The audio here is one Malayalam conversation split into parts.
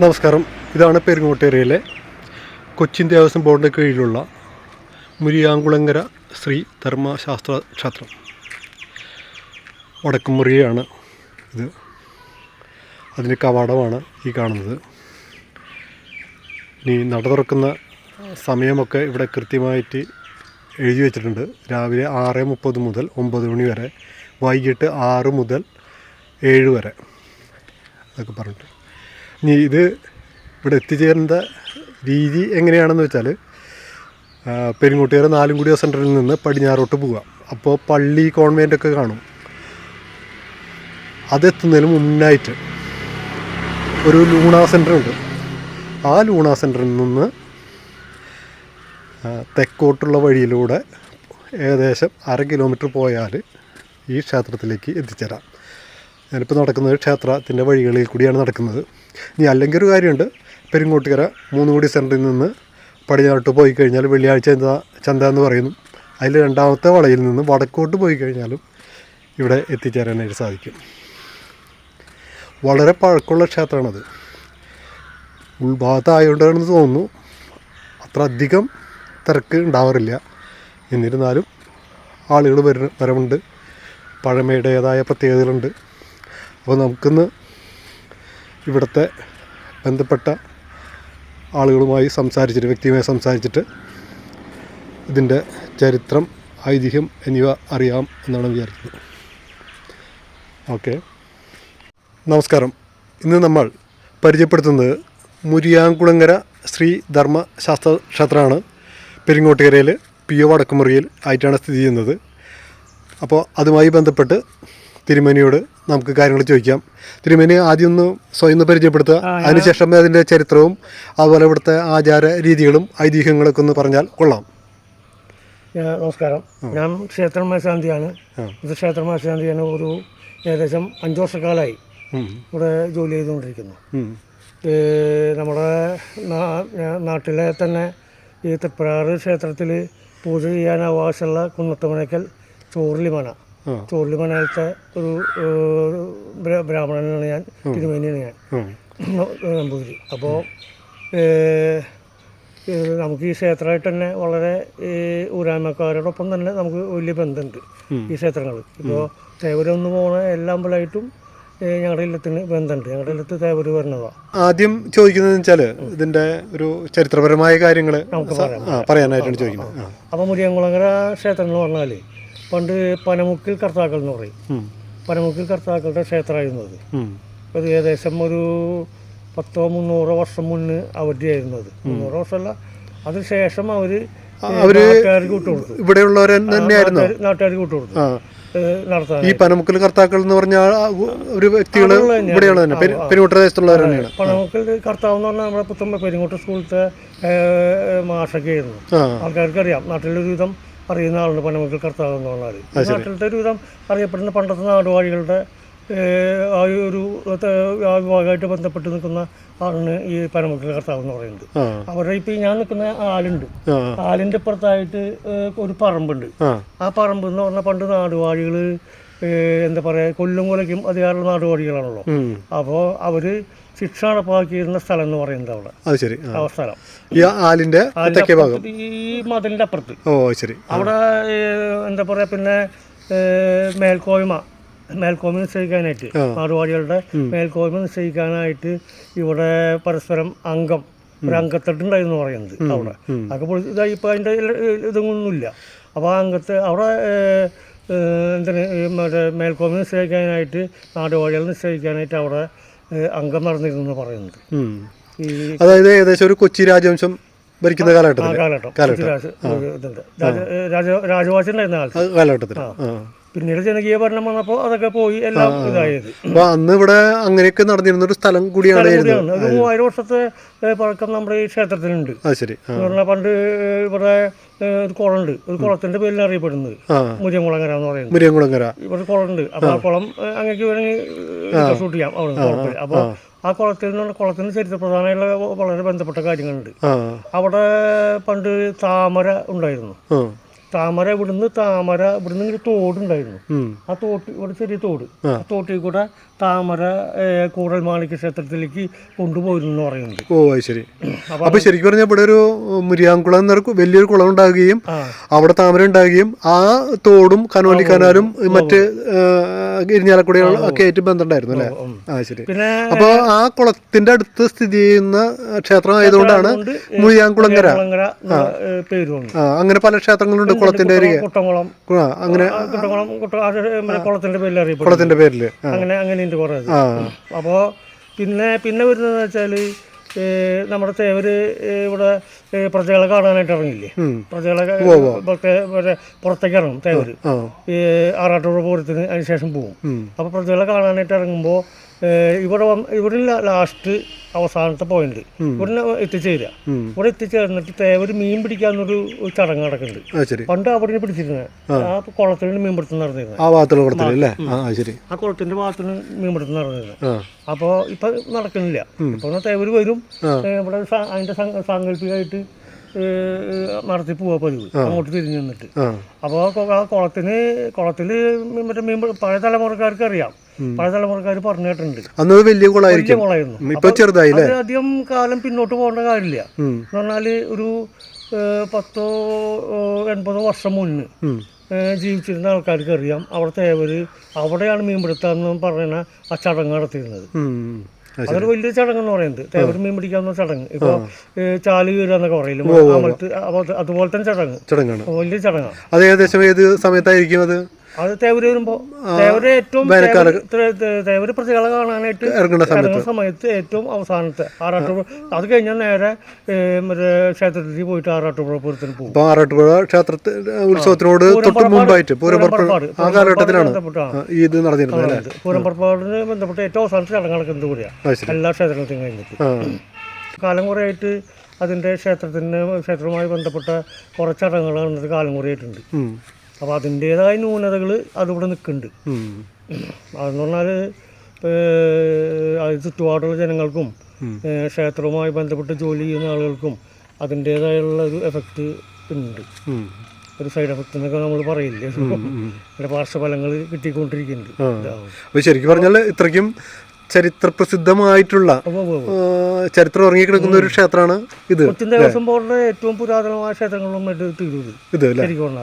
നമസ്കാരം. ഇതാണ് പെരുങ്ങോട്ടേറിയയിലെ കൊച്ചിൻ ദേവസ്വം ബോർഡിന്റെ കീഴിലുള്ള മുരിയാങ്കുളങ്ങര ശ്രീ ധർമ്മശാസ്ത്ര ക്ഷേത്രം. വടക്കുമുറിയാണ് ഇത്. അതിന്റെ കവാടമാണ് ഈ കാണുന്നത്. ഇനി നട തുറക്കുന്ന സമയമൊക്കെ ഇവിടെ കൃത്യമായിട്ട് എഴുതി വെച്ചിട്ടുണ്ട്. രാവിലെ ആറ് മുപ്പത് മുതൽ ഒമ്പത് മണി വരെ വൈകിട്ട് ആറ് മുതൽ ഏഴ് വരെ. അതൊക്കെ പറഞ്ഞിട്ട് ഇനി ഇത് ഇവിടെ എത്തിച്ചേരേണ്ട രീതി എങ്ങനെയാണെന്ന് വെച്ചാൽ പെരുങ്ങോട്ടുകാരെ നാലുംകുടി സെന്ററിൽ നിന്ന് പടിഞ്ഞാറോട്ട് പോവുക. അപ്പോൾ പള്ളി കോൺവെന്റ് ഒക്കെ കാണും. അതെത്തുന്നതിന് മുന്നായിട്ട് ഒരു ലൂണ സെന്റർ ഉണ്ട്. ആ ലൂണ സെന്ററിൽ നിന്ന് തെക്കോട്ടുള്ള വഴിയിലൂടെ ഏകദേശം അര കിലോമീറ്റർ പോയാൽ ഈ ക്ഷേത്രത്തിലേക്ക് എത്തിച്ചേരാം. ഞാനിപ്പോൾ നടക്കുന്നത് ക്ഷേത്രത്തിന്റെ വഴികളിൽ കൂടിയാണ് നടക്കുന്നത്. ഇനി അല്ലെങ്കിൽ ഒരു കാര്യമുണ്ട്. പെരിങ്ങോട്ടുകര മൂന്നുകൂടി സെന്ററിൽ നിന്ന് പടിഞ്ഞാറോട്ട് പോയി കഴിഞ്ഞാൽ വെള്ളിയാഴ്ച ചന്ത ചന്ത എന്ന് പറയുന്നു. അതിൽ രണ്ടാമത്തെ വളയിൽ നിന്ന് വടക്കോട്ട് പോയി കഴിഞ്ഞാലും ഇവിടെ എത്തിച്ചേരാനായിട്ട് സാധിക്കും. വളരെ പഴക്കമുള്ള ക്ഷേത്രമാണത്. ഉൾഭാഗത്തായതുകൊണ്ടാണെന്ന് തോന്നുന്നു. അത്ര അധികം തിരക്ക് ഉണ്ടാവാറില്ല. എന്നിരുന്നാലും ആളുകൾ വര വരവുണ്ട്. പഴമയുടേതായ പ്രത്യേകതകളുണ്ട്. അപ്പോൾ നമുക്കിന്ന് ഇവിടുത്തെ ബന്ധപ്പെട്ട ആളുകളുമായി സംസാരിച്ചിട്ട് വ്യക്തിയുമായി സംസാരിച്ചിട്ട് ഇതിന്റെ ചരിത്രം ഐതിഹ്യം എന്നിവ അറിയാം എന്നാണ് വിചാരിക്കുന്നത്. ഓക്കെ. നമസ്കാരം. ഇന്ന് നമ്മൾ പരിചയപ്പെടുത്തുന്നത് മുരിയാങ്കുളങ്ങര ശ്രീ ധർമ്മശാസ്ത്ര ക്ഷേത്രമാണ്. പെരിങ്ങോട്ടുകരയിൽ പി ഒ വടക്കുമുറിയിൽ ആയിട്ടാണ് സ്ഥിതി ചെയ്യുന്നത്. അപ്പോൾ അതുമായി ബന്ധപ്പെട്ട് തിരുമേനിയോട് നമുക്ക് കാര്യങ്ങൾ ചോദിക്കാം. തിരുമേനി ആദ്യം ഒന്ന് സ്വയം ഒന്ന് പരിചയപ്പെടുത്തുക. അതിനുശേഷം അതിന്റെ ചരിത്രവും അതുപോലെ ഇവിടുത്തെ ആചാര രീതികളും ഐതിഹ്യങ്ങളൊക്കെ ഒന്ന് പറഞ്ഞാൽ കൊള്ളാം. ഞാൻ നമസ്കാരം. ഞാൻ ക്ഷേത്ര മേശാന്തിയാണ്. ഇത് ക്ഷേത്ര മേശാന്തിയാണ് ഒരു ഏകദേശം അഞ്ച് വർഷക്കാലമായി. ഇവിടെ ജോലി ചെയ്തുകൊണ്ടിരിക്കുന്നു. നമ്മുടെ നാട്ടിലെ തന്നെ ഈ തൃപ്രാറ് ക്ഷേത്രത്തിൽ പൂജ ചെയ്യാൻ അവകാശമുള്ള കുന്നത്തമനക്കൽ ചോറിലിമന ആ. ചോറിലിമനയിലത്തെ ഒരു ബ്രാഹ്മണനാണ് ഞാൻ തിരുമേനിയാണ് ഞാൻ. നമ്പൂതിരി. അപ്പോൾ നമുക്ക് ഈ ക്ഷേത്രമായിട്ട് തന്നെ വളരെ ഈ ഊരാമക്കാരോടൊപ്പം തന്നെ നമുക്ക് വലിയ ബന്ധമുണ്ട് ഈ ക്ഷേത്രങ്ങൾ ഇപ്പോൾ തേവര് ഒന്ന് പോണ എല്ലാ അമ്പലമായിട്ടും ഞങ്ങളുടെ ഇല്ലത്തിന് ബന്ധമുണ്ട്. ഞങ്ങളുടെ ഇല്ലത്ത് തേവര് വരണതാ. ആദ്യം ചോദിക്കുന്നത് വെച്ചാൽ ഇതിന്റെ ഒരു ചരിത്രപരമായ കാര്യങ്ങൾ നമുക്ക് പറയാനായിട്ടാണ് ചോദിക്കുന്നത്. അപ്പോൾ മുരിയംകുളങ്ങര ക്ഷേത്രം എന്ന് പറഞ്ഞാൽ പണ്ട് പനമുക്കിൽ കർത്താക്കൾ എന്ന് പറയും. പനമുക്കിൽ കർത്താക്കളുടെ ക്ഷേത്രമായിരുന്നു അത്. അത് ഏകദേശം ഒരു പത്തോ മുന്നൂറോ വർഷം മുന്നേ അവധിയായിരുന്നു അത്. മുന്നൂറോ വർഷമല്ല അതിനുശേഷം അവർ വിട്ടുകൊടുത്തു. ഇവിടെയുള്ളവർ തന്നെയായിരുന്നു. നാട്ടുകാർ- നാട്ടുകാർക്ക് വിട്ടുകൊടുത്തു. നടത്താൻ. ഈ പനമുക്കൽ കർത്താക്കൾ എന്ന് പറഞ്ഞ ആ ഒരു വ്യക്തികൾ ഇവിടെയുള്ള തന്നെ. പെരു- പെരുമുട്ട ദേശത്തുള്ളവർ തന്നെയാണ്. പണമക്കൾ കർത്താവ് എന്ന് പറഞ്ഞാൽ നമ്മുടെ പുത്തമ്പ പെരുങ്ങോട്ട സ്കൂളത്തെ ഏ, മാഷൊക്കെ ആയിരുന്നു ആൾക്കാർക്ക് അറിയാം നാട്ടിലൊരു വിധം അറിയുന്ന ആളുണ്ട്. പനമക്കൾ കർത്താവ് എന്ന് പറഞ്ഞാൽ. ഈ നാട്ടിലത്തെ ഒരു വിധം അറിയപ്പെടുന്ന പണ്ടത്തെ നാടുവാഴികളുടെ ആ ഒരു ആ വിഭാഗമായിട്ട് ബന്ധപ്പെട്ട് നിൽക്കുന്ന ആളാണ് ഈ പനമക്കൾ കർത്താവ് എന്ന് പറയുന്നത് അവരുടെ ഇപ്പം ഞാൻ നിൽക്കുന്ന ആലുണ്ട് ആലിന്റെ അപ്പുറത്തായിട്ട് ഒരു പറമ്പുണ്ട്. ആ. പറമ്പ് എന്ന് പറഞ്ഞാൽ പണ്ട് നാടുവാഴികൾ എന്താ പറയുക കൊല്ലും കൊലയ്ക്കും അധികാരമുള്ള നാടുവാഴികളാണല്ലോ. അപ്പോൾ അവർ ശിക്ഷ നടപ്പാക്കിയിരുന്ന സ്ഥലം എന്ന് പറയുന്നത് അവിടെ. അത് ശരി. ആ. സ്ഥലം. ഈ ആലിന്റെ തെക്കേ ഭാഗം? ഈ മതിലിന്റെ അപ്പുറത്ത്. ഓ ശരി. അവിടെ എന്താ പറയാ പിന്നെ മേൽക്കോയ്മ. മേൽക്കോയ്മ നിശ്ചയിക്കാനായിട്ട് മാറുവാടികളുടെ മേൽക്കോയ്മ നിശ്ചയിക്കാനായിട്ട് ഇവിടെ പരസ്പരം അംഗം ഒരു അംഗത്തട്ടുണ്ടായിരുന്നു പറയുന്നത് അവിടെ. അതൊക്കെ പൊളി- ഇതാ ഇപ്പം അതിന്റെ ഇതൊന്നുമില്ല. അപ്പോൾ ആ അംഗത്തെ അവിടെ ഏ, ഏ, എന്താണ് ഈ മറ്റേ മേൽക്കോയ്മ നിശ്ചയിക്കാനായിട്ട് നാടുവാഴികൾ നിശ്ചയിക്കാനായിട്ട് അവിടെ അംഗം നടന്നിരുന്നു പറയുന്നത് അതായത് ഏകദേശം ഒരു കൊച്ചി രാജവംശം ഭരിക്കുന്ന കാലഘട്ടത്തിൽ കാലഘട്ടം. പൃഥ്വിരാജ് രാജ- രാജ രാജവാഴ്ച ഉണ്ടായിരുന്ന കാലത്ത്. കാലഘട്ടത്തിൽ പിന്നീട് ജനകീയ ഭരണം വന്നപ്പോൾ അതൊക്കെ പോയി എല്ലാം ഇതായത്. അപ്പൊ അന്ന് ഇവിടെ അങ്ങനെയൊക്കെ നടന്നിരുന്ന ഒരു സ്ഥലം കൂടിയാണ്. ഒരു മൂവായിരം വർഷത്തെ പഴക്കം നമ്മുടെ ഈ ക്ഷേത്രത്തിനുണ്ട് ശരി. പണ്ട് ഇവിടെ ഒരു കുളമുണ്ട്. ഒരു കുളത്തിന്റെ പേരിൽ അറിയപ്പെടുന്നത്. മുരിയംകുളങ്ങര എന്ന് പറയുന്നത്. മുരിയംകുളങ്ങര. ഇവിടെ കുളമുണ്ട്. അപ്പോൾ ആ കുളം അങ്ങേക്ക് വേണമെങ്കിൽ ഷൂട്ട് ചെയ്യാം. അവിടെ അപ്പൊ ആ കുളത്തിൽ നിന്ന് കുളത്തിന് ചരിത്ര പ്രധാനമുള്ള വളരെ ബന്ധപ്പെട്ട കാര്യങ്ങളുണ്ട്. അവിടെ പണ്ട് താമര ഉണ്ടായിരുന്നു. താമര ഇവിടുന്ന് താമര ഇവിടുന്ന് ഇങ്ങനെ തോടുണ്ടായിരുന്നു. ആ തോട്ട് ഇവിടെ ചെറിയ തോട്. ആ. തോട്ടിൽ കൂടെ താമര കൂടൽ മാണിക്യ ക്ഷേത്രത്തിലേക്ക് കൊണ്ടുപോയിരുന്നു എന്ന് പറയുന്നുണ്ട്. ഓ അത് ശരി. അപ്പൊ ശരിക്കും പറഞ്ഞാൽ ഇവിടെ ഒരു മുരിയാങ്കുളം എന്നൊരു വലിയൊരു കുളം ഉണ്ടാകുകയും അവിടെ താമര ഉണ്ടാകുകയും ആ തോടും കനോലി കനാലും മറ്റ് ഇരിഞ്ഞാലക്കുടകളും ഒക്കെ ആയിട്ട് ബന്ധമുണ്ടായിരുന്നു അല്ലേ. ആ ശരി. പിന്നെ അപ്പൊ ആ കുളത്തിന്റെ അടുത്ത് സ്ഥിതി ചെയ്യുന്ന ക്ഷേത്രം ആയതുകൊണ്ടാണ് അതുകൊണ്ട് മുരിയാങ്കുളങ്ങര കുളങ്ങര എന്ന, ഏ, പേര് വന്നു ആ അങ്ങനെ പല ക്ഷേത്രങ്ങളുണ്ട് കുളത്തിന്റെ അരികെ. അങ്ങനെ കുളത്തിന്റെ പേരിൽ കുളത്തിന്റെ അങ്ങനെ അങ്ങനെ ഉണ്ട് കുറേ ആ. അപ്പോൾ പിന്നെ പിന്നെ വരുന്നതെന്ന് വെച്ചാൽ നമ്മുടെ തേവര് ഇവിടെ പ്രജകളെ കാണാനായിട്ട് ഇറങ്ങില്ലേ. പ്രജകളെ മറ്റേ പുറത്തേക്ക് ഇറങ്ങും തേവര്. ആ ഈ ആറാട്ടുപുഴ പൂരത്തിന് അതിന് ശേഷം പോകും അപ്പോൾ പ്രജകളെ കാണാനായിട്ട് ഇറങ്ങുമ്പോൾ ഇവിടെ വന്ന് ഇവിടെ ലാസ്റ്റ് അവസാനത്തെ പോയിന്റ് ഇവിടെ എത്തിച്ചേരുക. ഇവിടെ എത്തിച്ചേർന്നിട്ട് തേവര് മീൻ പിടിക്കാന്നൊരു ചടങ്ങ് നടക്കുന്നുണ്ട്. പണ്ട് അവിടെ പിടിച്ചിരുന്നത് ആ. കുളത്തിന് മീൻ പിടുത്തം നടന്നിരുന്നത് ആ കുളത്തിന്റെ ഭാഗത്തിന് മീൻ പിടുത്തം നടന്നിരുന്നത് അപ്പോ ഇപ്പൊ നടക്കുന്നില്ല. ഇപ്പൊ തേവര് വരും. ഇവിടെ അതിന്റെ സാങ്കല്പികമായിട്ട് നടത്തി പോവാ പതിവ്. അങ്ങോട്ട് തിരിഞ്ഞു നിന്നിട്ട്. അപ്പോൾ ആ കുളത്തിന് കുളത്തിൽ മറ്റേ മീൻ പഴയ തലമുറക്കാർക്ക് അറിയാം. പഴയ തലമുറക്കാർ പറഞ്ഞു കേട്ടിട്ടുണ്ട്. വലിയ കുളമായിരിക്കും. കുളമായിരുന്നു. ഇപ്പൊ ചെറുതായി അധികം കാലം പിന്നോട്ട് പോകേണ്ട കാര്യമില്ല. എന്ന് പറഞ്ഞാൽ ഒരു പത്തോ എൺപതോ വർഷം മുന്ന് ജീവിച്ചിരുന്ന ആൾക്കാർക്ക് അറിയാം അവിടുത്തെ ഏവര് അവിടെയാണ് മീൻപിടുത്തം എന്ന് പറയുന്ന ആ ചടങ്ങ് നടത്തിയിരുന്നത്. അതൊരു വലിയ ചടങ്ങ് എന്ന് പറയുന്നത് തേവര് മീൻ പിടിക്കാവുന്ന ചടങ്ങ്. ഇപ്പോൾ ചാൽ കീറുക എന്നൊക്കെ പറയില്ല അതുപോലെ തന്നെ ചടങ്ങ്. ചടങ്ങാണ്. വലിയ ചടങ്ങാണ് അത് ഏകദേശം ഏത് സമയത്തായിരിക്കും അത്? അത് തേവര് വരുമ്പോ തേവര് ഏറ്റവും തേവര് പ്രജകളെ കാണാനായിട്ട് ഇറങ്ങുന്ന സമയത്ത്. ഏറ്റവും അവസാനത്തെ ആറാട്ടുപുഴ. അത് കഴിഞ്ഞാൽ നേരെ മറ്റേ ക്ഷേത്രത്തിൽ പോയിട്ട് ആറാട്ടുപുഴ പൂരത്തിന് പോകും. ആറാട്ടുപുഴ ക്ഷേത്രത്തിൽ ഉത്സവത്തിനോട് തൊട്ട് മുമ്പായിട്ട് പൂരപ്പുറപ്പാട്. ആ കാലഘട്ടത്തിലാണ് ഇത് നടന്നിരുന്നത് പൂരപ്പുറപ്പാടിന് പൂരം പുറപ്പാടിന് ബന്ധപ്പെട്ട് ഏറ്റവും അവസാനത്തെ ചടങ്ങ് നടക്കുന്നത് കൂടിയാണ് എല്ലാ ക്ഷേത്രത്തിനും കഴിഞ്ഞിട്ട്. കാലം കാലം കുറേയായിട്ട് അതിന്റെ ക്ഷേത്രത്തിന് ക്ഷേത്രവുമായി ബന്ധപ്പെട്ട കുറച്ച് ചടങ്ങുകൾ കാലം കുറേയായിട്ടുണ്ട്. അപ്പോൾ അതിന്റേതായ ന്യൂനതകൾ അതിവിടെ നിൽക്കുന്നുണ്ട്. അതെന്ന് പറഞ്ഞാൽ അത് ചുറ്റുപാടുള്ള ജനങ്ങൾക്കും ക്ഷേത്രവുമായി ബന്ധപ്പെട്ട് ജോലി ചെയ്യുന്ന ആളുകൾക്കും അതിന്റേതായുള്ള ഒരു എഫക്റ്റ് ഉണ്ട് ഒരു സൈഡ് എഫക്റ്റ് എന്നൊക്കെ നമ്മൾ പറയില്ലേ അതിന്റെ പാർശ്വഫലങ്ങൾ കിട്ടിക്കൊണ്ടിരിക്കുന്നുണ്ട് അപ്പോൾ അപ്പൊ ശരിക്കും പറഞ്ഞാൽ ഇത്രയ്ക്കും ചരിത്ര പ്രസിദ്ധമായിട്ടുള്ള ചരിത്രം ഉറങ്ങിക്കിടക്കുന്ന ഒരു ക്ഷേത്രമാണ് ഇത് ദേവസ്വം ബോർഡിലെ ഏറ്റവും പുരാതനമായ ക്ഷേത്രങ്ങളിലും മറ്റു തീരൂത് ഇത് ശരിക്കും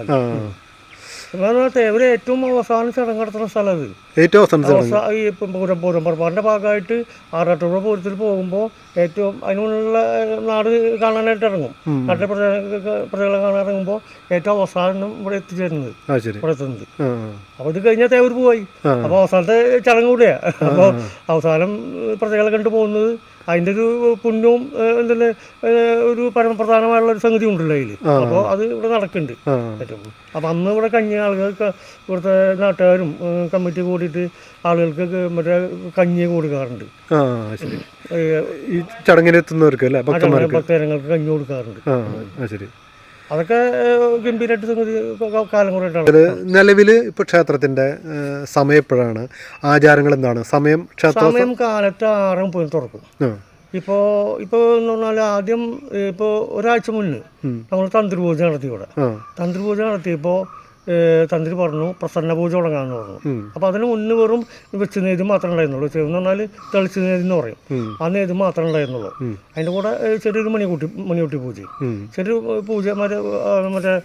തേവര് ഏറ്റവും അവസാനം ചടങ്ങ് നടത്തുന്ന സ്ഥലം അത് ഏറ്റവും അവസാനം ഈ പൂരം പൂരം പുറപ്പാടിന്റെ ഭാഗമായിട്ട് ആറാട്ടുപുഴ പൂരത്തിൽ പോകുമ്പോൾ ഏറ്റവും അതിനുള്ള നാട് കാണാനായിട്ട് ഇറങ്ങും. നാട്ടിലെ പ്രജ പ്രജകളെ കാണാൻ ഇറങ്ങുമ്പോൾ ഏറ്റവും അവസാനം ഇവിടെ എത്തിച്ചേരുന്നത്. ഇവിടെ എത്തുന്നത്. അപ്പൊ അപ്പോൾ ഇത് കഴിഞ്ഞാൽ തേവർ പോയി. അപ്പൊ അപ്പോൾ അവസാനത്തെ ചടങ്ങ് കൂടെയാ. അപ്പോൾ അവസാനം പ്രജകളെ കണ്ടു പോകുന്നത് അതിന്റെ ഒരു പുണ്യവും എന്തെല്ലാം ഒരു പരമപ്രധാനമായുള്ള ഒരു സംഗതി ഉണ്ടല്ലോ അതിൽ അപ്പോൾ അത് ഇവിടെ നടക്കുന്നുണ്ട്. അപ്പം അന്ന് ഇവിടെ കഞ്ഞി ആളുകൾക്ക് ഇവിടുത്തെ നാട്ടുകാരും കമ്മിറ്റി കൂടിയിട്ട് ആളുകൾക്ക് മറ്റേ കഞ്ഞി കൊടുക്കാറുണ്ട്. ഈ ഭക്തന്മാർക്ക്. ഭക്തജനങ്ങൾക്ക് കഞ്ഞി കൊടുക്കാറുണ്ട്. ശരി. അതൊക്കെ ഗംഭീരമായിട്ട് സംഗതി കാലം ഇപ്പൊ ക്ഷേത്രത്തിന്റെ സമയം എപ്പോഴാണ്? ആചാരങ്ങൾ എന്താണ്? സമയം ക്ഷേത്ര സമയം കാലത്ത് ആറും പോയി തുറക്കും. ഇപ്പോ ഇപ്പോൾ ഇപ്പോൾ എന്ന് പറഞ്ഞാൽ ആദ്യം ഇപ്പോ ഒരാഴ്ച മുന്നേ. നമ്മൾ തന്ത്രി പൂജ നടത്തി ഇവിടെ തന്ത്രി പൂജ നടത്തിയപ്പോൾ തന്ത്രി പറഞ്ഞു പ്രസന്ന പൂജ തുടങ്ങാമെന്ന് പറഞ്ഞു അപ്പൊ അപ്പോൾ അതിന് മുന്നേ വെറും വെച്ച് നെയ്ത് മാത്രമേ ഉണ്ടായിരുന്നുള്ളൂ. ചെയ്യുന്ന എന്ന് പറഞ്ഞാൽ തെളിച്ച് നെയ്തെന്ന് എന്ന് പറയും. ആ നെയ്ത് മാത്രമേ ഉണ്ടായിരുന്നുള്ളൂ. അതിന്റെ അതിന്റെ കൂടെ ചെറിയൊരു മണികൂട്ടി മണിക്കുട്ടി പൂജ. ചെറിയ പൂജ മറ്റേ മറ്റേ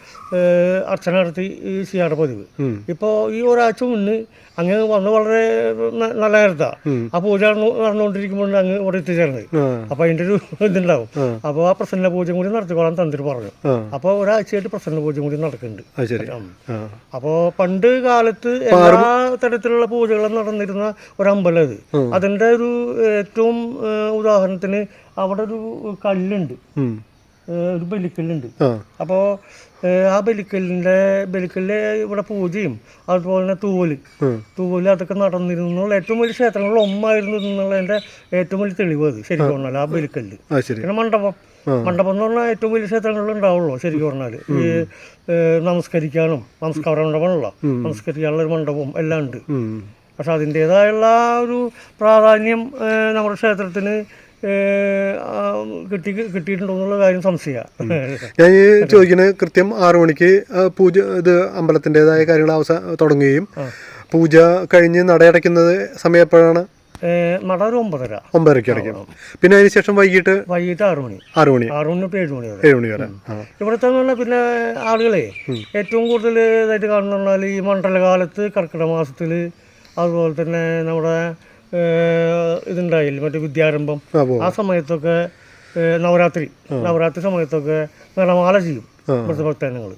അർച്ചന നടത്തി ഈ ചെയ്യാറ് പതിവ്. ഇപ്പോൾ ഈ ഒരാഴ്ച മുന്നേ അങ്ങ് വന്ന് വളരെ നല്ല കാര്യത്താ. ആ പൂജ നടന്നു- നടന്നുകൊണ്ടിരിക്കുമ്പോൾ അങ്ങ് ഇവിടെ എത്തിച്ചേർന്നത്. അപ്പൊ അപ്പോൾ അതിന്റെ ഒരു ഇതുണ്ടാവും. അപ്പൊ അപ്പോൾ ആ പ്രസന്ന പൂജ കൂടി നടത്തിക്കോളാൻ തന്ത്രി പറഞ്ഞു. അപ്പൊ അപ്പോൾ ഒരാഴ്ചയായിട്ട് പ്രസന്ന പൂജ കൂടി നടക്കുന്നുണ്ട്. അപ്പോൾ പണ്ട് കാലത്ത് എല്ലാ തരത്തിലുള്ള പൂജകളും നടന്നിരുന്ന ഒരു അമ്പലം അത് അതിന്റെ ഒരു ഏറ്റവും ഉദാഹരണത്തിന് അവിടെ ഒരു കല്ലുണ്ട്. ഒരു ബലിക്കല്ലുണ്ട്. അപ്പോ അപ്പോൾ ആ ബലിക്കല്ലിന്റെ ബലിക്കല്ല് ഇവിടെ പൂജയും അതുപോലെ തന്നെ തൂവൽ. തൂവൽ അതൊക്കെ നടന്നിരുന്നുള്ള ഏറ്റവും വലിയ ക്ഷേത്രങ്ങളിൽ ഒന്നായിരുന്നു എന്നുള്ളതിന്റെ ഏറ്റവും വലിയ തെളിവ് അത് ശരിക്കും പറഞ്ഞാൽ ആ ബലിക്കല്ല്. പിന്നെ മണ്ഡപം. മണ്ഡപം എന്ന് പറഞ്ഞാൽ ഏറ്റവും വലിയ ക്ഷേത്രങ്ങളിൽ ഉണ്ടാവുള്ളൂ ശരിക്കും പറഞ്ഞാൽ. ഈ നമസ്കരിക്കാനും നമസ്കാര മണ്ഡപമുള്ള നമസ്കരിക്കാനുള്ള ഒരു മണ്ഡപവും എല്ലാം ഉണ്ട്. പക്ഷെ അതിന്റേതായുള്ള ഒരു പ്രാധാന്യം നമ്മുടെ ക്ഷേത്രത്തിന് കിട്ടി കിട്ടിയിട്ടുണ്ടോ എന്നുള്ള കാര്യം സംശയമാണ് ഞാൻ ഈ ചോദിക്കുന്നത് കൃത്യം ആറു മണിക്ക് പൂജ ഇത് അമ്പലത്തിന്റെതായ കാര്യങ്ങൾ അവസാന തുടങ്ങുകയും പൂജ കഴിഞ്ഞ് നടയടയ്ക്കുന്നത് സമയം എപ്പോഴാണ് നട ഒരു ഒമ്പതര. ഒമ്പതരക്ക് അടയ്ക്കും. പിന്നെ അതിനുശേഷം വൈകിട്ട്? വൈകിട്ട് ആറു മണി. ആറു മണി. ആറു മണി ഏഴ് മണി വരെ. ഏഴ് മണി വരെ. ഇവിടുത്തെ പിന്നെ ആളുകളെ ഏറ്റവും കൂടുതൽ ഇതായിട്ട് കാണുന്ന ഈ മണ്ഡലകാലത്ത് കർക്കിടക മാസത്തിൽ അതുപോലെ തന്നെ നമ്മുടെ ഇതുണ്ടായില്ലേ. മറ്റേ വിദ്യാരംഭം. ആ സമയത്തൊക്കെ നവരാത്രി. നവരാത്രി സമയത്തൊക്കെ നിറമാല ചെയ്യും ഇവിടുത്തെ ഭക്തജനങ്ങൾ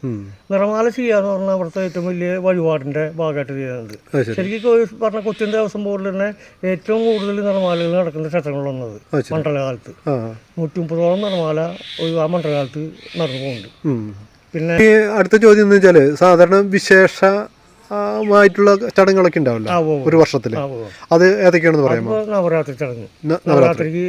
നിറമാല ചെയ്യാന്ന് പറഞ്ഞാൽ അവിടുത്തെ ഏറ്റവും വലിയ വഴിപാടിന്റെ ഭാഗമായിട്ട് ചെയ്യുന്നത്. ശരിക്കും പറഞ്ഞ കൊച്ചിൻ ദേവസ്വം ബോർഡിൽ തന്നെ ഏറ്റവും കൂടുതൽ നിറമാലകൾ നടക്കുന്ന ക്ഷേത്രങ്ങളൊന്നത് മണ്ഡലകാലത്ത്. നൂറ്റി മുപ്പതോളം നിറമാല ഒരു ആ മണ്ഡലകാലത്ത് നടന്നു പോകുന്നുണ്ട്. പിന്നെ അടുത്ത ചോദ്യം എന്ന് വെച്ചാൽ സാധാരണ വിശേഷ ആ, മായിട്ടുള്ള ചടങ്ങുകളൊക്കെ ഉണ്ടാവില്ല ഒരു വർഷത്തിൽ അത് ഏതൊക്കെയാണെന്ന് പറയാമോ? നവരാത്രി ചടങ്ങ്. നവരാത്രിക്ക്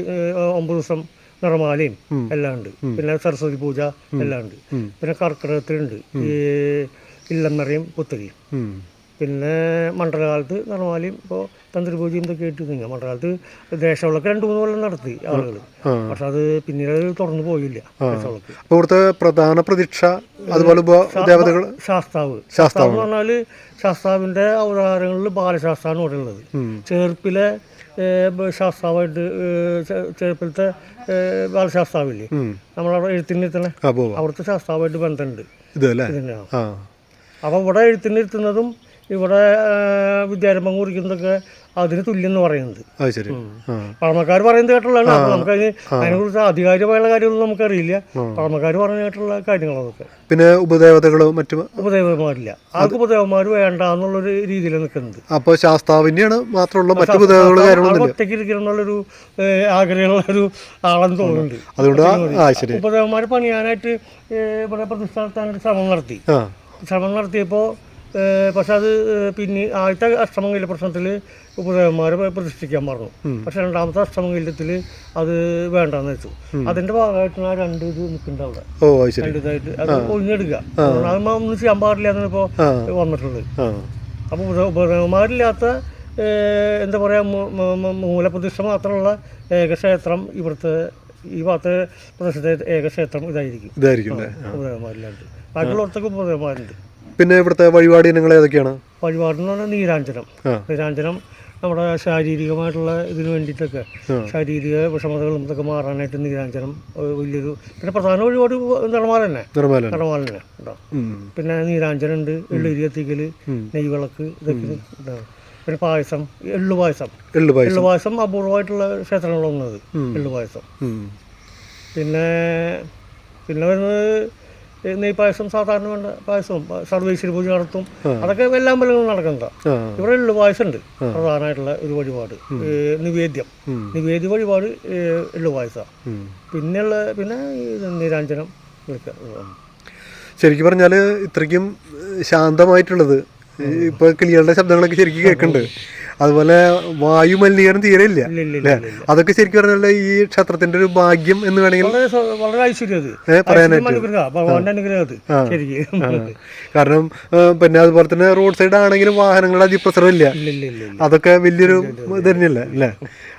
ഒമ്പത് ദിവസം നിറമാലയും എല്ലാം ഉണ്ട്. പിന്നെ സരസ്വതി പൂജ എല്ലാം ഉണ്ട്. പിന്നെ കർക്കിടകത്തിലുണ്ട്. ഈ ഇല്ലെന്നറിയും പുത്തരിയും. പിന്നെ മണ്ഡലകാലത്ത് നിറമാലയും ഇപ്പോൾ തന്ത്രി പൂജയും ഇതൊക്കെ ആയിട്ട് നിങ്ങൾ മണ്ഡലകാലത്ത് ദേശവിളക്ക് രണ്ട് മൂന്ന് കൊല്ലം നടത്തി ആളുകൾ പക്ഷെ അത് പിന്നീട് അത് തുറന്നു പോയില്ല ദേശവിളക്ക്. ഇവിടുത്തെ പ്രധാന പ്രതീക്ഷ അതുപോലെ ദേവതകൾ ശാസ്താവ്. ശാസ്താവ്. എന്ന് പറഞ്ഞാൽ ശാസ്താവിന്റെ അവതാരങ്ങളിൽ ബാലശാസ്ത്രമാണ് ഇവിടെ ഉള്ളത്. ചേർപ്പിലെ ശാസ്താവായിട്ട് ചേർപ്പിലത്തെ ബാലശാസ്താവില്ലേ. നമ്മളവിടെ എഴുത്തിന് ഇരുത്തണേ ആ പോവാം. അവിടുത്തെ ശാസ്താവായിട്ട് ബന്ധമുണ്ട് ഇത് അല്ലേ ഇതിനാണ് ആ. അപ്പോൾ ഇവിടെ എഴുത്തിന് ഇരുത്തുന്നതും ഇവിടെ വിദ്യാരംഭം കുറിക്കുന്നതൊക്കെ അതിന് തുല്യം എന്ന് പറയുന്നത് പഴമക്കാർ പറയുന്നത് കേട്ടുള്ളതാണ്. നമുക്ക് അതിനെ കുറിച്ച് ആധികാരികമായുള്ള നമുക്ക് നമുക്കറിയില്ല. പഴമക്കാർ പറഞ്ഞ കേട്ടുള്ള കാര്യങ്ങളതൊക്കെ. പിന്നെ ഉപദേവതകളോ മറ്റു ഉപദേവന്മാരില്ല. ആർക്ക് ഉപദേവന്മാർ വേണ്ട എന്നുള്ളൊരു രീതിയിൽ നിൽക്കുന്നത്. അപ്പോൾ ശാസ്താവിനെയാണ് മാത്രമുള്ള മറ്റു ഉപദേവതകൾ ആൾ കാര്യങ്ങളൊന്നുമില്ല ഒറ്റയ്ക്ക് ഇരിക്കണമെന്നുള്ളൊരു ആഗ്രഹമുള്ള ഒരു ആളെന്ന് തോന്നുന്നുണ്ട്. അതുകൊണ്ട് ഉപദേവന്മാർ പണിയാനായിട്ട് ഇവിടെ പ്രതിഷ്ഠ ശ്രമം നടത്തി. ശ്രമം നടത്തിയപ്പോൾ പക്ഷെ അത് പിന്നെ ആദ്യത്തെ അഷ്ടമംഗല പ്രശ്നത്തിൽ ഉപദേവന്മാരെ പ്രതിഷ്ഠിക്കാൻ പറഞ്ഞു. പക്ഷെ രണ്ടാമത്തെ അഷ്ടമംഗലത്തിൽ അത് വേണ്ടെന്ന് വെച്ചു. അതിന്റെ ഭാഗമായിട്ട് ആ രണ്ട് ഇത് നിൽക്കുന്നുണ്ട് അവിടെ. ഓ അത് ഒഴിഞ്ഞെടുക്കുക രണ്ട് ഇതായിട്ട് അത് ഒഴിഞ്ഞെടുക്കുക. ഒന്നും ചെയ്യാൻ പാടില്ല എന്നാണ് ഇപ്പോൾ വന്നിട്ടുള്ളത്. അപ്പോൾ ഉപദേവന്മാരില്ലാത്ത എന്താ പറയുക മൂലപ്രതിഷ്ഠ മാത്രമുള്ള ഏകക്ഷേത്രം ഇവിടുത്തെ ഈ ഭാഗത്തെ പ്രദേശത്തെ ഏകക്ഷേത്രം ഇതായിരിക്കും. ഉപദേവന്മാരില്ലാണ്ട്. ബാക്കിയുള്ളവർക്കൊക്കെ ഉപദേവന്മാരുണ്ട്. പിന്നെ ഇവിടുത്തെ വഴിപാട് ഇനങ്ങൾ ഏതൊക്കെയാണ്? വഴിപാടെന്ന് പറഞ്ഞാൽ നീരാഞ്ജനം. നീരാഞ്ചനം നീരാഞ്ജനം നമ്മുടെ ശാരീരികമായിട്ടുള്ള ഇതിന് വേണ്ടിയിട്ടൊക്കെ ശാരീരിക വിഷമതകളും ഇതൊക്കെ മാറാനായിട്ട് നീരാഞ്ജനം വലിയൊരു പിന്നെ പ്രധാന വഴിപാട് നിർമ്മാല തന്നെ. നിർമ്മല തന്നെ. പിന്നെ നീരാഞ്ജനം ഉണ്ട് എള്ളുരി എത്തിക്കൽ നെയ്വിളക്ക് ഇതൊക്കെ. പിന്നെ പായസം എള്ളു പായസം. എള്ളു പായസം. എള്ളു പായസം അപൂർവമായിട്ടുള്ള ക്ഷേത്രങ്ങളൊന്നത് എള്ളു പായസം. പിന്നെ പിന്നെ വരുന്നത് നെയ് പായസം സാധാരണ വേണ്ട പായസവും സർവീശ്വരി പൂജ നടത്തും. അതൊക്കെ എല്ലാ അമ്പലങ്ങളും നടക്കുന്നതാണ് ഇവിടെ ഉള്ള പായസം ഉണ്ട് പ്രധാനമായിട്ടുള്ള ഒരു വഴിപാട്. നിവേദ്യം. നിവേദ്യ വഴിപാട് ഉള്ള പായസമാണ്. പിന്നെയുള്ള പിന്നെ നിരാഞ്ജനം. ശരിക്കും പറഞ്ഞാൽ ഇത്രയ്ക്കും ശാന്തമായിട്ടുള്ളത്. ഇപ്പൊ കിളികളുടെ ശബ്ദങ്ങളൊക്കെ ശരിക്കും കേൾക്കുന്നുണ്ട് അതുപോലെ വായു മലിനീകരണം തീരെ ഇല്ല. അല്ലേ? അതൊക്കെ ശരിക്കും പറഞ്ഞാൽ ഈ ക്ഷേത്രത്തിന്റെ ഒരു ഭാഗ്യം എന്ന് വേണമെങ്കിൽ വളരെ ഐശ്വര്യം പറയാനായിട്ട്. കാരണം പിന്നെ അതുപോലെ തന്നെ റോഡ് സൈഡ് ആണെങ്കിലും വാഹനങ്ങളുടെ അതിപ്രസരം ഇല്ല. അതൊക്കെ വലിയൊരു ഇത് തന്നെയല്ലേ അല്ലേ?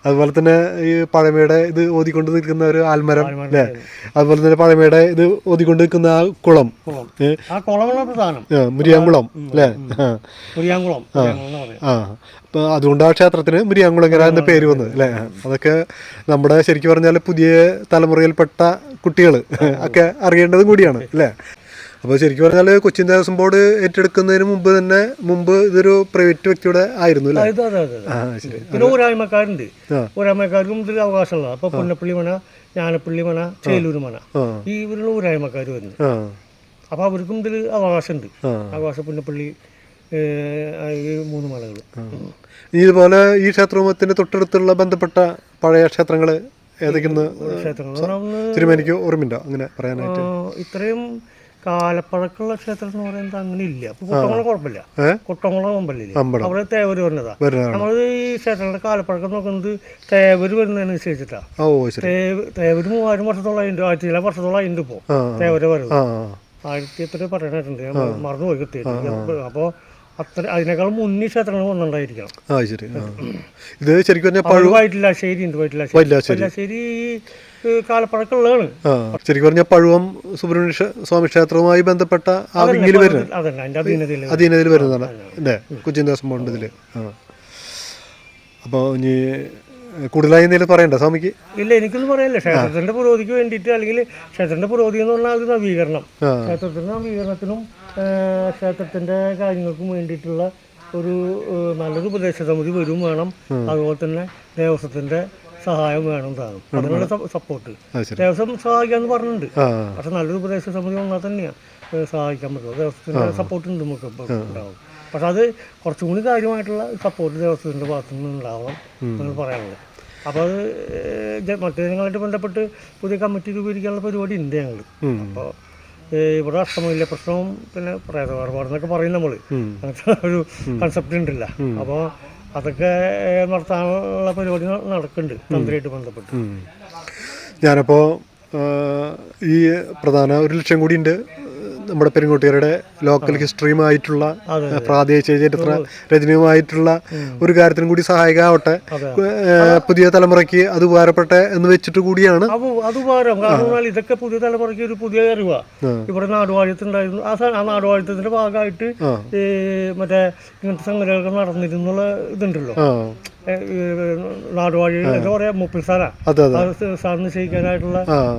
അതുപോലെ തന്നെ ഈ പഴമയുടെ ഇത് ഓതിക്കൊണ്ട് നിൽക്കുന്ന ഒരു ആൽമരം അല്ലേ? അതുപോലെ തന്നെ പഴമയുടെ ഇത് ഓതിക്കൊണ്ട് നിൽക്കുന്ന ആ കുളം മുരിയാംകുളം അല്ലേ? ആ. അതുകൊണ്ട് ആ ക്ഷേത്രത്തിന് മുരിയാങ്കുളങ്ങര എന്ന പേര് വന്നത് അല്ലേ? അതൊക്കെ നമ്മുടെ ശരിക്കും പറഞ്ഞാൽ പുതിയ തലമുറയിൽപ്പെട്ട കുട്ടികൾ ഒക്കെ അറിയേണ്ടതും കൂടിയാണ് അല്ലേ? അപ്പോൾ ശരിക്കും പറഞ്ഞാൽ കൊച്ചിൻ ദേവസ്വം ബോർഡ് ഏറ്റെടുക്കുന്നതിന് മുമ്പ് തന്നെ മുമ്പ് ഇതൊരു പ്രൈവറ്റ് വ്യക്തിയുടെ ആയിരുന്നു പിന്നെ ഊരായ്മക്കാരുണ്ട്. ആ. ഊരായ്മക്കാർക്കും ഇതിൽ അവകാശമുള്ള അപ്പൊ പൊന്നപ്പള്ളി മണ ഞാനപ്പള്ളി മണ ചേലൂർ മണ ഈ ഇവരുള്ള ഊരായ്മക്കാർ വരുന്നു. അപ്പൊ അവർക്കും ഇതിൽ അവകാശമുണ്ട്. അവകാശം പുന്നപ്പള്ളി മൂന്ന് മലകൾ ഇനി ഇതുപോലെ ഈ ക്ഷേത്രത്തിന്റെ തൊട്ടടുത്തുള്ള ബന്ധപ്പെട്ട പഴയ ക്ഷേത്രങ്ങൾ ഏതൊക്കെയെന്ന് തിരുമേനിക്ക്? ഓർമ്മയുണ്ടോ? അങ്ങനെ പറയാനായിട്ട്. ഇത്രയും കാലപ്പഴക്കമുള്ള ക്ഷേത്രം എന്ന് പറയുന്നത് അങ്ങനെ ഇല്ല കുട്ടങ്ങളെ കുട്ടംകുളം കുഴപ്പമില്ല. കുട്ടങ്ങളോ കുട്ടംകുളം അമ്പലമില്ല? അമ്പലം. അവിടെ തേവര് വരുന്നതാ. നമ്മൾ ഈ ക്ഷേത്രങ്ങളുടെ കാലപ്പഴക്കം നോക്കുന്നത് തേവര് വരുന്നതിനനുസരിച്ചിട്ടാ തേവര് മൂവായിരം വർഷത്തോളം ആയിട്ട് ആയിരത്തി ചില വർഷത്തോളം അതിന്റെ ഇപ്പോ തേവര് വരുന്നത്. ആയിരത്തി എത്ര പറയാനായിട്ടുണ്ട് ഞാൻ മറന്നുപോയി കൃത്യമായിട്ട്. അപ്പോൾ അത്ര അതിനേക്കാൾ മുന്നേ ക്ഷേത്രങ്ങൾ വന്നിട്ടുണ്ടായിരിക്കണം. ആ ശരി. ഇത് ശരിക്കും പറഞ്ഞാൽ അത് ഉണ്ട് വയറ്റില്ലാശ്ശേരി വൈലാശ്ശേരി വയറ്റില്ലാശ്ശേരി കാലപ്പഴക്കമുള്ളതാണ്. ശരിക്കും പറഞ്ഞാൽ പഴുവം സുബ്രഹ്മണ്യ സ്വാമി ക്ഷേത്രവുമായി ബന്ധപ്പെട്ട ആ വിങ്ങിൽ വരുന്നത്. അധീനതയിൽ വരുന്നതാണ്. അല്ലേ? ബോർഡ് ഇതിൽ ആ. അപ്പോൾ ഇനി കൂടുതലായി എന്തെങ്കിലും പറയണ്ട സ്വാമിക്ക്? ഇല്ല എനിക്കൊന്നും പറയാനില്ല. ക്ഷേത്രത്തിന്റെ പുരോഗതിക്ക് വേണ്ടിയിട്ട് അല്ലെങ്കിൽ ക്ഷേത്രത്തിന്റെ പുരോഗതി എന്ന് പറഞ്ഞാൽ ഒരു നവീകരണം. ക്ഷേത്രത്തിന്റെ നവീകരണത്തിനും ആ, ക്ഷേത്രത്തിന്റെ കാര്യങ്ങൾക്കും വേണ്ടിയിട്ടുള്ള ഒരു നല്ലൊരു ഉപദേശ സമിതി വരും വേണം. അതുപോലെ തന്നെ ദേവസ്വത്തിന്റെ സഹായം വേണം താനും. അതിനുള്ള സപ്പോർട്ട് ദേവസ്വം സഹായിക്കാന്ന് പറഞ്ഞിട്ടുണ്ട്. പക്ഷെ നല്ലൊരു ഉപദേശ സമിതി വന്നാൽ തന്നെയാണ് സഹായിക്കാൻ പറ്റുള്ളൂ ദേവസ്വത്തിന്റെ സപ്പോർട്ട് ഉണ്ട് നമുക്ക് ഉണ്ടാവും. പക്ഷെ അത് കുറച്ചും കൂടി കാര്യമായിട്ടുള്ള സപ്പോർട്ട് ദേവസ്വത്തിന്റെ ഭാഗത്തു നിന്ന് ഉണ്ടാവണം എന്ന് പറയാനുള്ളത്. അപ്പോൾ അത് മറ്റു ജനങ്ങളായിട്ട് ബന്ധപ്പെട്ട് പുതിയ കമ്മിറ്റി രൂപീകരിക്കാനുള്ള പരിപാടി ഉണ്ട് ഞങ്ങൾ. അപ്പോൾ ഇവിടെ അഷ്ടമില്ല പ്രശ്നവും പിന്നെ പ്രേതവേർപാടെന്നൊക്കെ പറയും നമ്മൾ. അങ്ങനത്തെ ഒരു കൺസെപ്റ്റ് ഉണ്ടല്ല. അപ്പോൾ അതൊക്കെ നടത്താനുള്ള പരിപാടി നടക്കുന്നുണ്ട്. തന്ത്രിയായിട്ട് ബന്ധപ്പെട്ട്. ഞാനപ്പോൾ ഈ പ്രധാന ഒരു ലക്ഷ്യം കൂടി ഉണ്ട്. നമ്മുടെ പെരുങ്ങോട്ടുകാരുടെ ലോക്കൽ ഹിസ്റ്ററിയുമായിട്ടുള്ള പ്രാദേശിക ചരിത്ര രചനയുമായിട്ടുള്ള ഒരു കാര്യത്തിനും കൂടി സഹായകമാവട്ടെ പുതിയ തലമുറയ്ക്ക് അത് ഉപകാരപ്പെട്ടെ എന്ന് വെച്ചിട്ട് കൂടിയാണ്. അപ്പോൾ അത് ഉപകാരം. കാരണം ഇതൊക്കെ പുതിയ തലമുറയ്ക്ക് ഒരു പുതിയ അറിവാണ് ഇവിടെ നാടുവാഴിത്തണ്ടായിരുന്നു ആ നാടുവാഴിത്തത്തിന്റെ ഭാഗമായിട്ട് മറ്റേ ഇങ്ങനത്തെ സംഗതികളൊക്കെ നടന്നിരുന്നുള്ള ഇതുണ്ടല്ലോ. എന്താ പറയാ മുപ്പിൽ സാർ നിശ്ചയിക്കാനായിട്ടുള്ള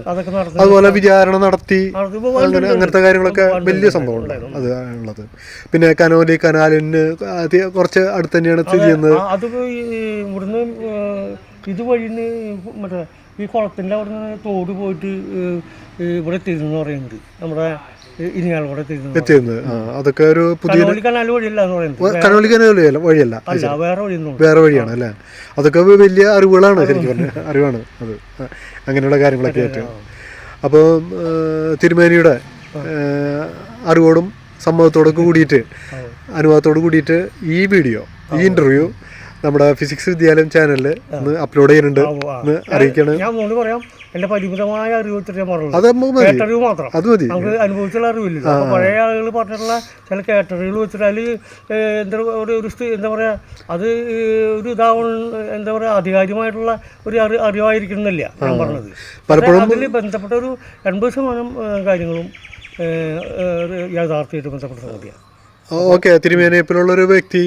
അതൊക്കെ നടത്തി അതുപോലെ വിചാരണ നടത്തി അങ്ങനെ അങ്ങനത്തെ കാര്യങ്ങളൊക്കെ വലിയ സംഭവം അത് ഉള്ളത്. പിന്നെ കനോലി കനാലിന് അത് കുറച്ച് അടുത്ത് തന്നെയാണ് സ്ഥിതി ചെയ്യുന്നത്. ആ, അത് ഈ ഇവിടുന്ന് ഏ, ഇതുവഴി മറ്റേ ഈ കുളത്തിന്റെ അവിടെ നിന്ന് തോട് പോയിട്ട് ഇവിടെ എത്തിയിരുന്നു പറയുന്നുണ്ട്. നമ്മുടെ ഇനിയാൾ കൂടെ എത്തിയിരുന്നു. എത്തിയിരുന്നത് അതൊക്കെ ഒരു പുതിയ കനോലി കനോലി വഴിയല്ല വേറെ വഴിയാണ് അല്ലേ? അതൊക്കെ വലിയ അറിവുകളാണ് ശരിക്കും പറഞ്ഞത് അറിവാണ് അത്. അങ്ങനെയുള്ള കാര്യങ്ങളൊക്കെ ആയിട്ട് അപ്പോൾ തിരുമേനിയുടെ അറിവോടും സമ്മതത്തോടൊക്കെ കൂടിയിട്ട് അനുവാദത്തോട് കൂടിയിട്ട് ഈ വീഡിയോ ഈ ഇന്റർവ്യൂ നമ്മുടെ ഫിസിക്സ് വിദ്യാലയം ചാനലിൽ ഒന്ന് അപ്ലോഡ് ചെയ്യുന്നുണ്ട് അറിയിക്കണം എന്ന് അറിയിക്കാണ്. ഞാൻ പറയാം. എന്റെ പരിമിതമായ അറിവ് വെച്ചിട്ട് ഞാൻ പറഞ്ഞത് കേട്ടറിവ് മാത്രം. നമുക്ക് അനുഭവിച്ചുള്ള അറിവില്ല അപ്പോൾ പഴയ ആളുകൾ പറഞ്ഞിട്ടുള്ള ചില കേട്ടറിവുകൾ വെച്ചിട്ട് അതിൽ എന്താ ഒരു ഒരു എന്താ പറയാ അത് ഒരു ഇതാവണ എന്താ പറയാ ആധികാരികമായിട്ടുള്ള ഒരു അറി അറിവായിരിക്കുന്നില്ല ഞാൻ പറഞ്ഞത്. പലപ്പോഴും അതിൽ ബന്ധപ്പെട്ട ഒരു എൺപത് ശതമാനം കാര്യങ്ങളും യാഥാർത്ഥ്യമായിട്ട് ബന്ധപ്പെട്ട സംഗതിയാണ്. ഓക്കെ തിരുമേനയപ്പിലുള്ള ഒരു വ്യക്തി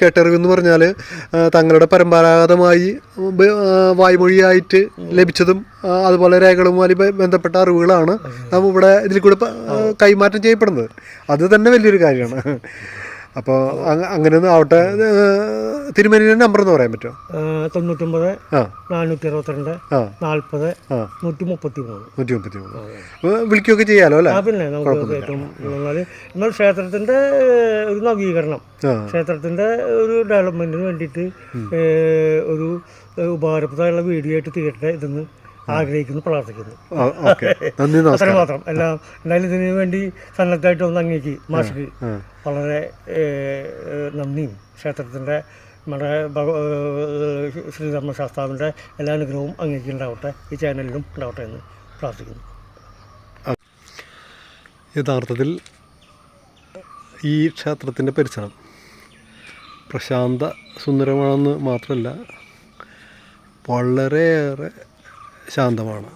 കേട്ടറിവ് എന്ന് പറഞ്ഞാൽ തങ്ങളുടെ പരമ്പരാഗതമായി വായ്മൊഴിയായിട്ട് ലഭിച്ചതും അതുപോലെ രേഖകളുമായി ബന്ധപ്പെട്ട അറിവുകളാണ് നാം ഇവിടെ ഇതിൽ കൂടെ കൈമാറ്റം ചെയ്യപ്പെടുന്നത്. അത് തന്നെ വലിയൊരു കാര്യമാണ്. അപ്പോൾ അങ്ങനെ ഒന്നും ആവട്ടെ. തിരുമേനിയുടെ നമ്പർ എന്ന് പറയാൻ പറ്റുമോ? തൊണ്ണൂറ്റൊമ്പത് നാനൂറ്റി അറുപത്തിരണ്ട് നാൽപ്പത് നൂറ്റി മുപ്പത്തി മൂന്ന് നൂറ്റി മുപ്പത്തി മൂന്ന് വിളിക്കുകയൊക്കെ ചെയ്യാലോ അല്ലേ? പിന്നെ നമുക്ക് ഏറ്റവും എന്നാൽ ക്ഷേത്രത്തിന്റെ ക്ഷേത്രത്തിന്റെ ഒരു നവീകരണം. ക്ഷേത്രത്തിന്റെ ക്ഷേത്രത്തിന്റെ ഒരു ഡെവലപ്മെന്റിന് വേണ്ടിയിട്ട് ഒരു ഉപകാരപ്രദമായുള്ള വീഡിയോ ആയിട്ട് തീരട്ടെ ഇതെന്ന്. ആഗ്രഹിക്കുന്നു പ്രാർത്ഥിക്കുന്നു. ഓക്കെ. നന്ദി അത്ര മാത്രം. എല്ലാം എന്തായാലും ഇതിനു വേണ്ടി സന്നദ്ധമായിട്ട് ഒന്ന് അങ്ങേക്ക് മാഷിക്ക് വളരെ നന്ദിയും ക്ഷേത്രത്തിന്റെ നമ്മുടെ ശ്രീധർമ്മശാസ്താവിന്റെ എല്ലാ അനുഗ്രഹവും അങ്ങേക്ക് ഉണ്ടാവട്ടെ ഈ ചാനലിലും ഉണ്ടാവട്ടെ എന്ന് പ്രാർത്ഥിക്കുന്നു. യഥാർത്ഥത്തിൽ ഈ ക്ഷേത്രത്തിന്റെ പരിസരം പ്രശാന്ത സുന്ദരമാണെന്ന് മാത്രമല്ല വളരെയേറെ ശാന്തമാണ്.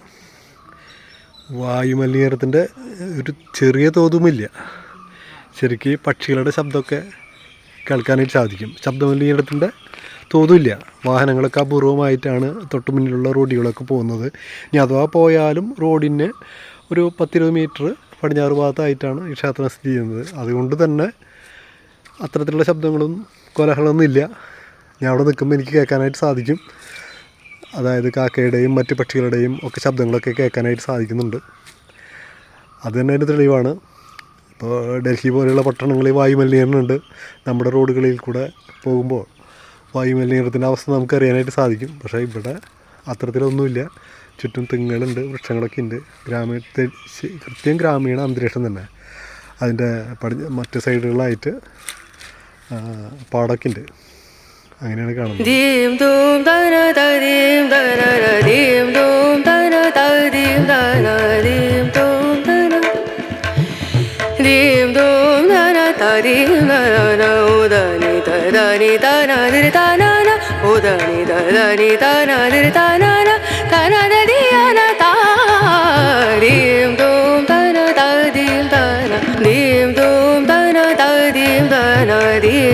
വായുമലിനീകരണത്തിന്റെ ഒരു ചെറിയ തോതുമില്ല. ശരിക്ക് പക്ഷികളുടെ ശബ്ദമൊക്കെ കേൾക്കാനായിട്ട് സാധിക്കും. ശബ്ദമലിനീകരണത്തിന്റെ തോതുമില്ല. വാഹനങ്ങളൊക്കെ അപൂർവമായിട്ടാണ് തൊട്ട് മുന്നിലുള്ള റോഡുകളൊക്കെ പോകുന്നത്. ഇനി അഥവാ പോയാലും റോഡിന് ഒരു പത്തിരുപത് മീറ്റർ പടിഞ്ഞാറ് ഭാഗത്തായിട്ടാണ് ഈ ക്ഷേത്രം സ്ഥിതി ചെയ്യുന്നത്. അതുകൊണ്ട് തന്നെ അത്തരത്തിലുള്ള ശബ്ദങ്ങളും കോലാഹലമൊന്നും ഇല്ല. ഞാൻ അവിടെ നിൽക്കുമ്പോൾ എനിക്ക് കേൾക്കാനായിട്ട് സാധിക്കും. അതായത് കാക്കയുടെയും മറ്റ് പക്ഷികളുടെയും ഒക്കെ ശബ്ദങ്ങളൊക്കെ കേൾക്കാനായിട്ട് സാധിക്കുന്നുണ്ട്. അത് തന്നെ അതിന്റെ തെളിവാണ്. ഇപ്പോൾ ഡൽഹി പോലെയുള്ള പട്ടണങ്ങളിൽ വായുമലിനീകരണമുണ്ട് നമ്മുടെ റോഡുകളിൽ കൂടെ പോകുമ്പോൾ വായുമലിനീകരണത്തിന്റെ അവസ്ഥ നമുക്ക് അറിയാനായിട്ട് സാധിക്കും. പക്ഷേ ഇവിടെ അത്തരത്തിലൊന്നുമില്ല. ചുറ്റും തെങ്ങുകളുണ്ട് വൃക്ഷങ്ങളൊക്കെ ഉണ്ട്. ഗ്രാമീണ കൃത്യം ഗ്രാമീണ അന്തരീക്ഷം തന്നെ. അതിന്റെ പടി മറ്റ് സൈഡുകളായിട്ട് പാടൊക്കെ ഉണ്ട്. അങ്ങനെയാണ് കാണുന്നത്. ദീം ദൂം ദന ദീം തന ദീം ദൂം ദന ദീം ദന ദീം ദൂം ദന ദീം ദൂം ദന ദീം ദന ഉദനി ദനി ദന ദിർ ദന ഉദനി ദനി ദന ദിർ ദന ദന ദിയന ദീം ദൂം ദന ദീം ദന ദീം ദൂം ദന ദീം ദന ദീം